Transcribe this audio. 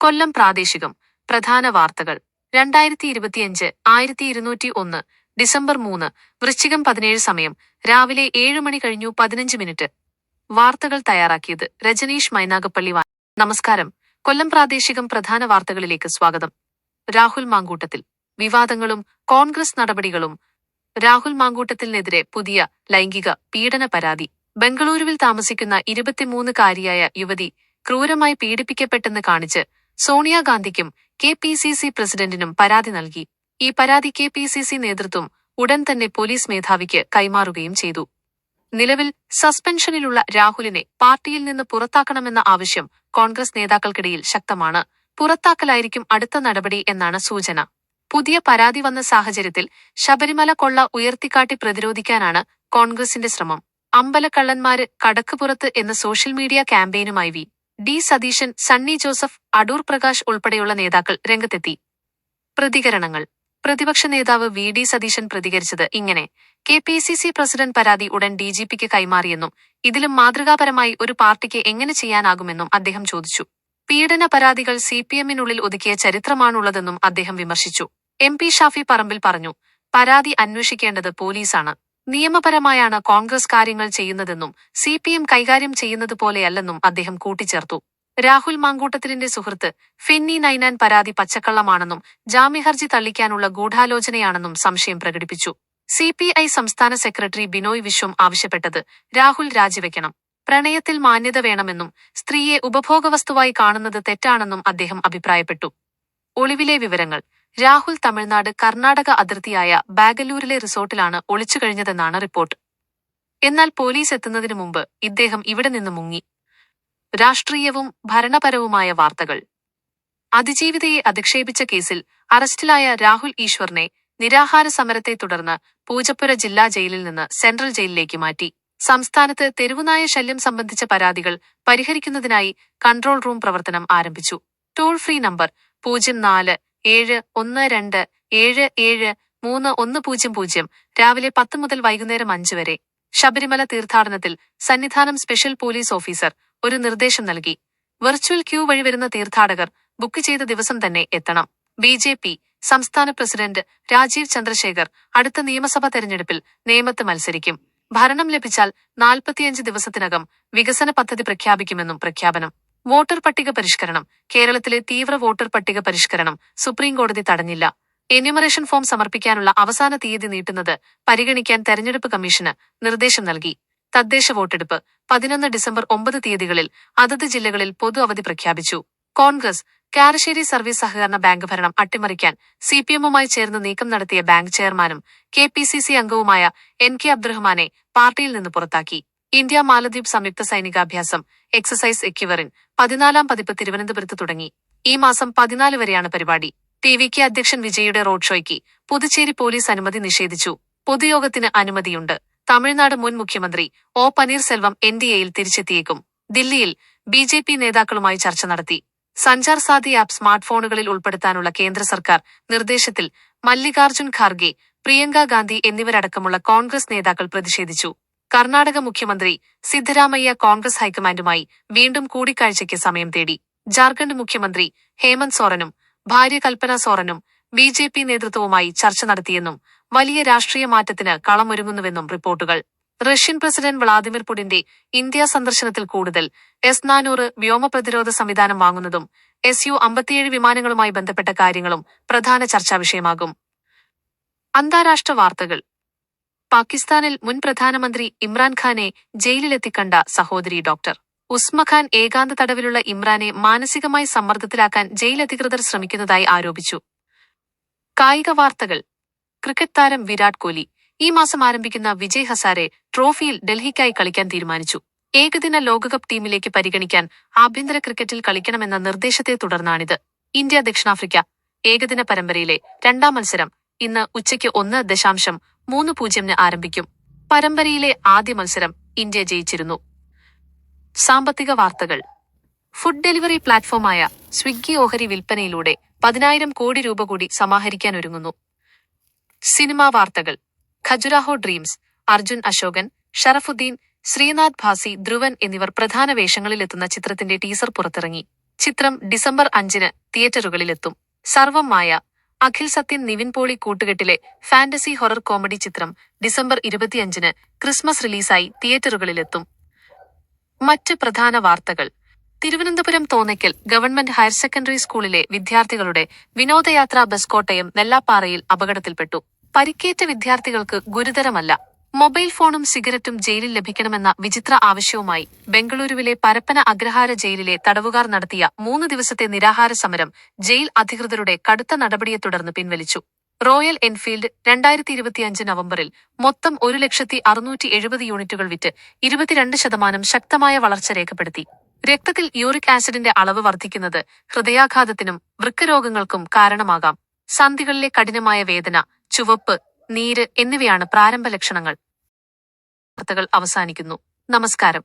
കൊല്ലം പ്രാദേശികം. പ്രധാന വാർത്തകൾ. രണ്ടായിരത്തി ഇരുപത്തിയഞ്ച് ആയിരത്തി ഇരുന്നൂറ്റി ഒന്ന് ഡിസംബർ മൂന്ന് വൃശ്ചികം പതിനേഴ് സമയം രാവിലെ ഏഴ് മണി കഴിഞ്ഞു പതിനഞ്ച് മിനിറ്റ്. വാർത്തകൾ തയ്യാറാക്കിയത് രജനീഷ് മൈനാഗപ്പള്ളി നമസ്കാരം. കൊല്ലം പ്രാദേശികം പ്രധാന വാർത്തകളിലേക്ക് സ്വാഗതം. രാഹുൽ മാങ്കൂട്ടത്തിൽ. വിവാദങ്ങളും കോൺഗ്രസ് നടപടികളും. രാഹുൽ മാങ്കൂട്ടത്തിനെതിരെ പുതിയ ലൈംഗിക പീഡന പരാതി. ബംഗളൂരുവിൽ താമസിക്കുന്ന ഇരുപത്തിമൂന്നുകാരിയായ യുവതി ക്രൂരമായി പീഡിപ്പിക്കപ്പെട്ടെന്ന് കാണിച്ച് സോണിയാഗാന്ധിക്കും കെ പി സി സി പ്രസിഡന്റിനും പരാതി നൽകി. ഈ പരാതി കെ പി സി സി നേതൃത്വം ഉടൻ തന്നെ പോലീസ് മേധാവിക്ക് കൈമാറുകയും ചെയ്തു. നിലവിൽ സസ്പെൻഷനിലുള്ള രാഹുലിനെ പാർട്ടിയിൽ നിന്ന് പുറത്താക്കണമെന്ന ആവശ്യം കോൺഗ്രസ് നേതാക്കൾക്കിടയിൽ ശക്തമാണ്. പുറത്താക്കലായിരിക്കും അടുത്ത നടപടി എന്നാണ് സൂചന. പുതിയ പരാതി വന്ന സാഹചര്യത്തിൽ ശബരിമല കൊള്ള ഉയർത്തിക്കാട്ടി പ്രതിരോധിക്കാനാണ് കോൺഗ്രസിന്റെ ശ്രമം. അമ്പലക്കള്ളന്മാര് കടക്കുപുറത്ത് എന്ന സോഷ്യൽ മീഡിയ ക്യാമ്പയിനുമായി വി. ഡി സതീശൻ സണ്ണി ജോസഫ് അടൂർ പ്രകാശ് ഉൾപ്പെടെയുള്ള നേതാക്കൾ രംഗത്തെത്തി. പ്രതികരണങ്ങൾ. പ്രതിപക്ഷ നേതാവ് വി ഡി സതീശൻ പ്രതികരിച്ചത് ഇങ്ങനെ. K P C C president പരാതി ഉടൻ ഡി ജി പിക്ക് കൈമാറിയെന്നും ഇതിലും മാതൃകാപരമായി ഒരു പാർട്ടിക്ക് എങ്ങനെ ചെയ്യാനാകുമെന്നും അദ്ദേഹം ചോദിച്ചു. പീഡന പരാതികൾ സി പി എമ്മിനുള്ളിൽ ഒതുക്കിയ ചരിത്രമാണുള്ളതെന്നും അദ്ദേഹം വിമർശിച്ചു. എം പി ഷാഫി പറമ്പിൽ പറഞ്ഞു പരാതി അന്വേഷിക്കേണ്ടത് പോലീസാണ്. നിയമപരമായാണ് കോൺഗ്രസ് കാര്യങ്ങൾ ചെയ്യുന്നതെന്നും സി പി എം കൈകാര്യം ചെയ്യുന്നത് പോലെയല്ലെന്നും അദ്ദേഹം കൂട്ടിച്ചേർത്തു. രാഹുൽ മാങ്കൂട്ടത്തിലിന്റെ സുഹൃത്ത് ഫിന്നി നൈനാൻ പരാതി പച്ചക്കള്ളമാണെന്നും ജാമ്യഹർജി തള്ളിക്കാനുള്ള ഗൂഢാലോചനയാണെന്നും സംശയം പ്രകടിപ്പിച്ചു. സി പി ഐ സംസ്ഥാന സെക്രട്ടറി ബിനോയ് വിശ്വം ആവശ്യപ്പെട്ടത് രാഹുൽ രാജിവെക്കണം. പ്രണയത്തിൽ മാന്യത വേണമെന്നും സ്ത്രീയെ ഉപഭോഗവസ്തുവായി കാണുന്നത് തെറ്റാണെന്നും അദ്ദേഹം അഭിപ്രായപ്പെട്ടു. ഒളിവിലെ വിവരങ്ങൾ. രാഹുൽ തമിഴ്നാട് കർണാടക അതിർത്തിയായ ബാഗലൂരിലെ റിസോർട്ടിലാണ് ഒളിച്ചുകഴിഞ്ഞതെന്നാണ് റിപ്പോർട്ട്. എന്നാൽ പോലീസ് എത്തുന്നതിനു മുമ്പ് ഇദ്ദേഹം ഇവിടെ നിന്ന് മുങ്ങി. രാഷ്ട്രീയവും ഭരണപരവുമായ വാർത്തകൾ. അതിജീവിതയെ അധിക്ഷേപിച്ച കേസിൽ അറസ്റ്റിലായ രാഹുൽ ഈശ്വറിനെ നിരാഹാര സമരത്തെ തുടർന്ന് പൂജപ്പുര ജില്ലാ ജയിലിൽ നിന്ന് സെൻട്രൽ ജയിലിലേക്ക് മാറ്റി. സംസ്ഥാനത്ത് തെരുവുനായ ശല്യം സംബന്ധിച്ച പരാതികൾ പരിഹരിക്കുന്നതിനായി കൺട്രോൾ റൂം പ്രവർത്തനം ആരംഭിച്ചു. ടോൾ ഫ്രീ നമ്പർ പൂജ്യം നാല് ഏഴ് ഒന്ന് രണ്ട് ഏഴ് ഏഴ് മൂന്ന് ഒന്ന് പൂജ്യം പൂജ്യം രാവിലെ പത്ത് മുതൽ വൈകുന്നേരം അഞ്ച് വരെ. ശബരിമല തീർത്ഥാടനത്തിൽ സന്നിധാനം സ്പെഷ്യൽ പോലീസ് ഓഫീസർ ഒരു നിർദ്ദേശം നൽകി. വെർച്വൽ ക്യൂ വഴി വരുന്ന തീർത്ഥാടകർ ബുക്ക് ചെയ്ത ദിവസം തന്നെ എത്തണം. ബി ജെ പി സംസ്ഥാന പ്രസിഡന്റ് രാജീവ് ചന്ദ്രശേഖർ അടുത്ത നിയമസഭാ തെരഞ്ഞെടുപ്പിൽ നേമത്ത് മത്സരിക്കും. ഭരണം ലഭിച്ചാൽ നാൽപ്പത്തിയഞ്ച് ദിവസത്തിനകം വികസന പദ്ധതി പ്രഖ്യാപിക്കുമെന്നും പ്രഖ്യാപനം. വോട്ടർ പട്ടിക പരിഷ്കരണം. കേരളത്തിലെ തീവ്ര വോട്ടർ പട്ടിക പരിഷ്കരണം സുപ്രീം കോടതി തടഞ്ഞില്ല. എന്യൂമറേഷൻ ഫോം സമർപ്പിക്കാനുള്ള അവസാന തീയതി നീട്ടുന്നത് പരിഗണിക്കാൻ തെരഞ്ഞെടുപ്പ് കമ്മീഷന് നിർദ്ദേശം നൽകി. തദ്ദേശ വോട്ടെടുപ്പ് പതിനൊന്ന് ഡിസംബർ ഒമ്പത് തീയതികളിൽ അതത് ജില്ലകളിൽ പൊതു അവധി പ്രഖ്യാപിച്ചു. കോൺഗ്രസ് കാരശ്ശേരി സർവീസ് സഹകരണ ബാങ്ക് ഭരണം അട്ടിമറിക്കാൻ സി പി എമ്മുമായി ചേർന്ന് നീക്കം നടത്തിയ ബാങ്ക് ചെയർമാനും കെ പി സി സി അംഗവുമായ എൻ കെ അബ്ദുറഹ്മാനെ പാർട്ടിയിൽ നിന്ന് പുറത്താക്കി. ഇന്ത്യ മാലദ്വീപ് സംയുക്ത സൈനികാഭ്യാസം എക്സസൈസ് എക്യുവറിൻ പതിനാലാം പതിപ്പ് തിരുവനന്തപുരത്ത് തുടങ്ങി. ഈ മാസം പതിനാല് വരെയാണ് പരിപാടി. ടി വി കെ അധ്യക്ഷൻ വിജയുടെ റോഡ് ഷോയ്ക്ക് പുതുച്ചേരി പോലീസ് അനുമതി നിഷേധിച്ചു. പൊതുയോഗത്തിന് അനുമതിയുണ്ട്. തമിഴ്നാട് മുൻ മുഖ്യമന്ത്രി ഒ പനീർസെൽവം എൻ ഡി എയിൽ തിരിച്ചെത്തിയേക്കും. ദില്ലിയിൽ ബി ജെ പി നേതാക്കളുമായി ചർച്ച നടത്തി. സഞ്ചാർ സാധി ആപ്പ് സ്മാർട്ട് ഫോണുകളിൽ ഉൾപ്പെടുത്താനുള്ള കേന്ദ്ര സർക്കാർ നിർദ്ദേശത്തിൽ മല്ലികാർജുൻ ഖാർഗെ പ്രിയങ്ക ഗാന്ധി എന്നിവരടക്കമുള്ള കോൺഗ്രസ് നേതാക്കൾ പ്രതിഷേധിച്ചു. കർണാടക മുഖ്യമന്ത്രി സിദ്ധരാമയ്യ കോൺഗ്രസ് ഹൈക്കമാൻഡുമായി വീണ്ടും കൂടിക്കാഴ്ചയ്ക്ക് സമയം തേടി. ജാർഖണ്ഡ് മുഖ്യമന്ത്രി ഹേമന്ത് സോറനും ഭാര്യ കൽപ്പന സോറനും ബി ജെ പി നേതൃത്വവുമായി ചർച്ച നടത്തിയെന്നും വലിയ രാഷ്ട്രീയ മാറ്റത്തിന് കളമൊരുങ്ങുന്നുവെന്നും റിപ്പോർട്ടുകൾ. റഷ്യൻ പ്രസിഡന്റ് വ്ളാദിമിർ പുടിന്റെ ഇന്ത്യ സന്ദർശനത്തിൽ കൂടുതൽ എസ് നാനൂറ് വ്യോമ പ്രതിരോധ സംവിധാനം വാങ്ങുന്നതും എസ് യു അമ്പത്തിയേഴ് വിമാനങ്ങളുമായി ബന്ധപ്പെട്ട കാര്യങ്ങളും പ്രധാന ചർച്ചാ വിഷയമാകും. അന്താരാഷ്ട്ര വാർത്തകൾ. പാകിസ്ഥാനിൽ മുൻ പ്രധാനമന്ത്രി ഇമ്രാൻഖാനെ ജയിലിലെത്തിക്കണ്ട സഹോദരി ഡോക്ടർ. ഉസ്മഖാൻ ഏകാന്ത തടവിലുള്ള ഇമ്രാനെ മാനസികമായി സമ്മർദ്ദത്തിലാക്കാൻ ജയിൽ ജയിലധികൃതർ ശ്രമിക്കുന്നതായി ആരോപിച്ചു. കായിക വാർത്തകൾ. ക്രിക്കറ്റ് താരം വിരാട് കോഹ്ലി ഈ മാസം ആരംഭിക്കുന്ന വിജയ് ഹസാരെ ട്രോഫിയിൽ ഡൽഹിക്കായി കളിക്കാൻ തീരുമാനിച്ചു. ഏകദിന ലോകകപ്പ് ടീമിലേക്ക് പരിഗണിക്കാൻ ആഭ്യന്തര ക്രിക്കറ്റിൽ കളിക്കണമെന്ന നിർദ്ദേശത്തെ തുടർന്നാണിത്. ഇന്ത്യ ദക്ഷിണാഫ്രിക്ക ഏകദിന പരമ്പരയിലെ രണ്ടാം മത്സരം ഇന്ന് ഉച്ചയ്ക്ക് ഒന്ന് ദശാംശം മൂന്ന് പൂജ്യമിന് ആരംഭിക്കും. പരമ്പരയിലെ ആദ്യ മത്സരം ഇന്ത്യ ജയിച്ചിരുന്നു. സാമ്പത്തിക വാർത്തകൾ. ഫുഡ് ഡെലിവറി പ്ലാറ്റ്ഫോമായ സ്വിഗ്ഗി ഓഹരി വിൽപ്പനയിലൂടെ പതിനായിരം കോടി രൂപ കൂടി സമാഹരിക്കാൻ ഒരുങ്ങുന്നു. സിനിമാ വാർത്തകൾ. ഖജുരാഹോ ഡ്രീംസ് അർജുൻ അശോകൻ ഷറഫുദ്ദീൻ ശ്രീനാഥ് ഭാസി ധ്രുവൻ എന്നിവർ പ്രധാന വേഷങ്ങളിലെത്തുന്ന ചിത്രത്തിന്റെ ടീസർ പുറത്തിറങ്ങി. ചിത്രം ഡിസംബർ അഞ്ചിന് തിയേറ്ററുകളിലെത്തും. സർവം മായ അഖിൽ സത്യൻ നിവിൻ പോളി കൂട്ടുകെട്ടിലെ ഫാന്റസി ഹൊറർ കോമഡി ചിത്രം ഡിസംബർ ഇരുപത്തിയഞ്ചിന് ക്രിസ്മസ് റിലീസായി തിയേറ്ററുകളിലെത്തും. മറ്റ് പ്രധാന വാർത്തകൾ. Thiruvananthapuram Thonnakkal government higher secondary സ്കൂളിലെ വിദ്യാർത്ഥികളുടെ വിനോദയാത്രാ ബസ് കോട്ടയം നെല്ലാപ്പാറയിൽ അപകടത്തിൽപ്പെട്ടു. പരിക്കേറ്റ വിദ്യാർത്ഥികൾക്ക് ഗുരുതരമല്ല. മൊബൈൽ ഫോണും സിഗരറ്റും ജയിലിൽ ലഭിക്കണമെന്ന വിചിത്ര ആവശ്യവുമായി ബംഗളൂരുവിലെ പരപ്പന അഗ്രഹാര ജയിലിലെ തടവുകാർ നടത്തിയ മൂന്ന് ദിവസത്തെ നിരാഹാര സമരം ജയിൽ അധികൃതരുടെ കടുത്ത നടപടിയെ തുടർന്ന് പിൻവലിച്ചു. റോയൽ എൻഫീൽഡ് രണ്ടായിരത്തി ഇരുപത്തിയഞ്ച് നവംബറിൽ മൊത്തം ഒരു ലക്ഷത്തി അറുന്നൂറ്റി എഴുപത് യൂണിറ്റുകൾ വിറ്റ് ഇരുപത്തിരണ്ട് ശതമാനം ശക്തമായ വളർച്ച രേഖപ്പെടുത്തി. രക്തത്തിൽ യൂറിക് ആസിഡിന്റെ അളവ് വർദ്ധിക്കുന്നത് ഹൃദയാഘാതത്തിനും വൃക്കരോഗങ്ങൾക്കും കാരണമാകാം. സന്ധികളിലെ കഠിനമായ വേദന ചുവപ്പ് നീര് എന്നിവയാണ് പ്രാരംഭ ലക്ഷണങ്ങൾ. വാർത്തകൾ അവസാനിക്കുന്നു. നമസ്കാരം.